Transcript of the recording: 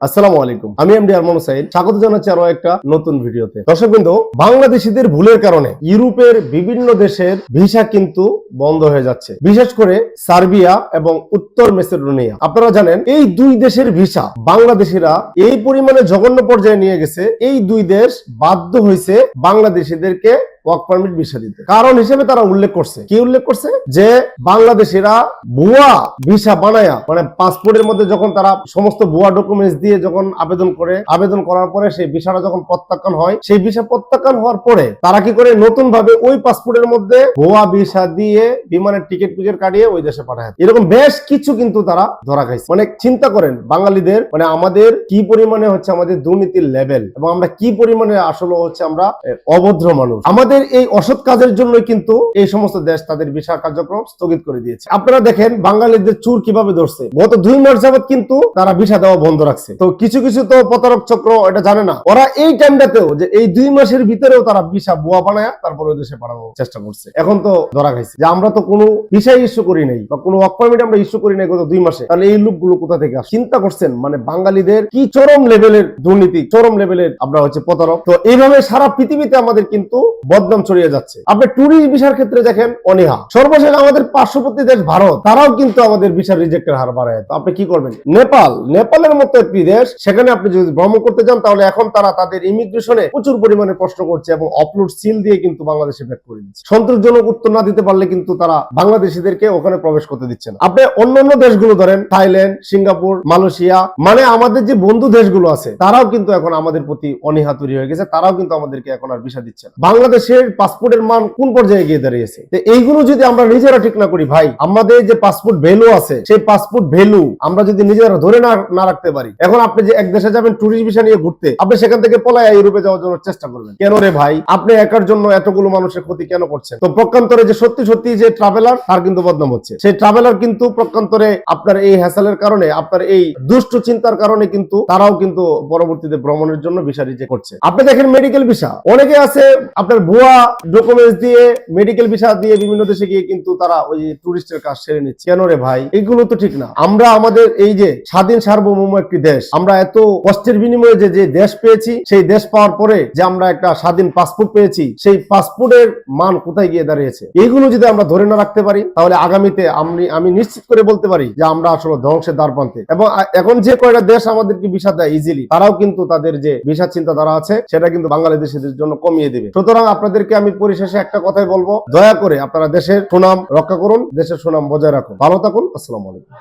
আসসালামু আলাইকুম। আমি স্বাগত একটা নতুন ভিডিওতে। বাংলাদেশিদের ভুলের কারণে ইউরোপের বিভিন্ন দেশের ভিসা কিন্তু বন্ধ হয়ে যাচ্ছে। বিশেষ করে সার্বিয়া এবং উত্তর মেসিডোনিয়া। আপনারা জানেন, এই দুই দেশের ভিসা বাংলাদেশিরা এই পরিমাণে জঘন্য পর্যায়ে নিয়ে গেছে। এই দুই দেশ বাধ্য হয়েছে বাংলাদেশিদেরকে ওয়ার্ক পারমিট ভিসা দিতে। কারণ হিসেবে তারা উল্লেখ করছে। কি উল্লেখ করছে? যে বাংলাদেশিরা ভুয়া ভিসা বানায়া মানে পাসপোর্টের মধ্যে যখন তারা সমস্ত ভুয়া ডকুমেন্টস দিয়ে যখন আবেদন করে, আবেদন করার পরে সেই ভিসাটা যখন প্রত্যাখ্যান হয়, সেই ভিসা প্রত্যাখ্যান হওয়ার পরে তারা কি করে নতুন ভাবে ওই পাসপোর্টের মধ্যে ভুয়া ভিসা দিয়ে বিমানের টিকিট পিকেট কাটিয়ে ওই দেশে পাঠায়। এরকম বেশ কিছু কিন্তু তারা ধরা খাইছে। মানে চিন্তা করেন, বাঙালিদের মানে আমাদের কি পরিমাণে হচ্ছে আমাদের দুর্নীতির লেভেল এবং আমরা কি পরিমাণে আসলে হচ্ছে আমরা অভদ্র মানুষ। আমাদের এই অসৎ কাজের জন্য কিন্তু এই সমস্ত দেশ তাদের ভিসা কার্যক্রম স্থগিত করে দিয়েছে। আপনারা দেখেন বাঙালিদের চুর কীভাবে ধরছে। গত দুই মাস যাবত কিন্তু তারা ভিসা দেওয়া বন্ধ রাখছে। তো কিছু কিছু তো প্রতারক চক্র এটা জানে না। ওরা এই টাইমটাতেও যে এই দুই মাসের ভিতরেও তারা ভিসা বুয়া বানায় তারপর দেশে পাঠানোর চেষ্টা করছে। এখন তো ধরা খাইছে। যে আমরা তো কোনো ভিসাই ইস্যু করি নাই বা কোনো ওয়ার্ক পারমিট আমরা ইস্যু করি নাই গত দুই মাসে, তাহলে এই লোকগুলো কোথা থেকে চিন্তা করছেন মানে বাঙালিদের কি চরম লেভেলের দুর্নীতি, চরম লেভেলের আমরা হচ্ছে প্রতারক। তো এইভাবে সারা পৃথিবীতে আমাদের কিন্তু বদনাম ছড়িয়ে যাচ্ছে। আপনি ট্যুরিস্ট ভিসার ক্ষেত্রে দেখেন অনীহা। সর্বশেষ আমাদের পার্শ্ববর্তী দেশ ভারত, তারাও কিন্তু আমাদের ভিসা রিজেক্টের হার বাড়ায়। তো আপনি কি করবেন? নেপাল, নেপালের মতো একটি দেশ, সেখানে আপনি যদি ভ্রমণ করতে যান, তাহলে এখন তারা তাদের ইমিগ্রেশনে প্রচুর পরিমাণে প্রশ্ন করছে এবং অপলোড সিল দিয়ে কিন্তু বাংলাদেশে ব্যাক করে দিচ্ছে। সন্তোষজনক উত্তর না দিতে পারলে কিন্তু তারা বাংলাদেশিদেরকে ওখানে প্রবেশ করতে দিচ্ছে না। আপনি অন্য অন্য দেশগুলো ধরেন, থাইল্যান্ড, সিঙ্গাপুর, মালয়েশিয়া মানে আমাদের যে বন্ধু দেশগুলো আছে, তারাও কিন্তু এখন আমাদের প্রতি অনীহা তৈরি হয়ে গেছে, তারাও কিন্তু আমাদেরকে এখন আর ভিসা দিচ্ছে না। বাংলাদেশের পাসপোর্টের মান কোন পর্যায়ে গিয়ে দাঁড়িয়েছে? এইগুলো যদি আমরা নিজেরা ঠিক না করি, ভাই, আমাদের যে পাসপোর্ট ভ্যালু আছে, সেই পাসপোর্ট ভ্যালু আমরা যদি নিজেরা ধরে না রাখতে পারি, এখন আপনি যে এক দেশে যাবেন ট্যুরিস্ট ভিসা নিয়ে ঘুরতে, আপনি সেখান থেকে পলায় ইউরোপে যাওয়ার জন্য চেষ্টা করবেন। কেন রে ভাই? আপনি একার জন্য এতগুলো মানুষের ক্ষতি কেন করছেন? তো প্রকান্তরে যে সত্যি সত্যি যে ট্রাভেলার তার কিন্তু বদনাম হচ্ছে। সেই ট্রাভেলার কিন্তু প্রকান্তরে আপনার এই হ্যাসেলের কারণে, আপনার এই দুষ্ট চিন্তার কারণে কিন্তু তারাও কিন্তু পরবর্তীতে ভ্রমণের জন্য ভিসা করছে। আপনি দেখেন মেডিকেল ভিসা অনেকে আছে আপনার ভুয়া ডকুমেন্টস দিয়ে মেডিকেল ভিসা দিয়ে বিভিন্ন দেশে গিয়ে কিন্তু তারা ওই টুরিস্টের কাজ সেরে নিচ্ছে। কেন রে ভাই? এগুলো তো ঠিক না। আমরা আমাদের এই যে স্বাধীন সার্বভৌম একটি দেশ, আমরা এত কষ্টের বিনিময়ে যে যে দেশ পেয়েছি, সেই দেশ পাওয়ার পরে যে আমরা একটা স্বাধীন পাসপোর্ট পেয়েছি, সেই পাসপোর্টের মান কোথায় গিয়ে দাঁড়িয়েছে? এইগুলো যদি আমরা ধরে না রাখতে পারি, তাহলে আগামীতে আমি আমি নিশ্চিত করে বলতে পারি যে আমরা আসলে ধ্বংসের দ্বার প্রান্তে। এবং এখন যে কয়টা দেশ আমাদেরকে ভিসা দেয় ইজিলি তারাও কিন্তু তাদের যে ভিসা চিন্তাধারা আছে, সেটা কিন্তু বাংলাদেশিদের জন্য কমিয়ে দেবে। সুতরাং আপনাদেরকে আমি পরিশেষে একটা কথাই বলব। দয়া করে আপনারা দেশের সুনাম রক্ষা করুন, দেশের সুনাম বজায় রাখুন। ভালো থাকুন, আসসালাম আলাইকুম।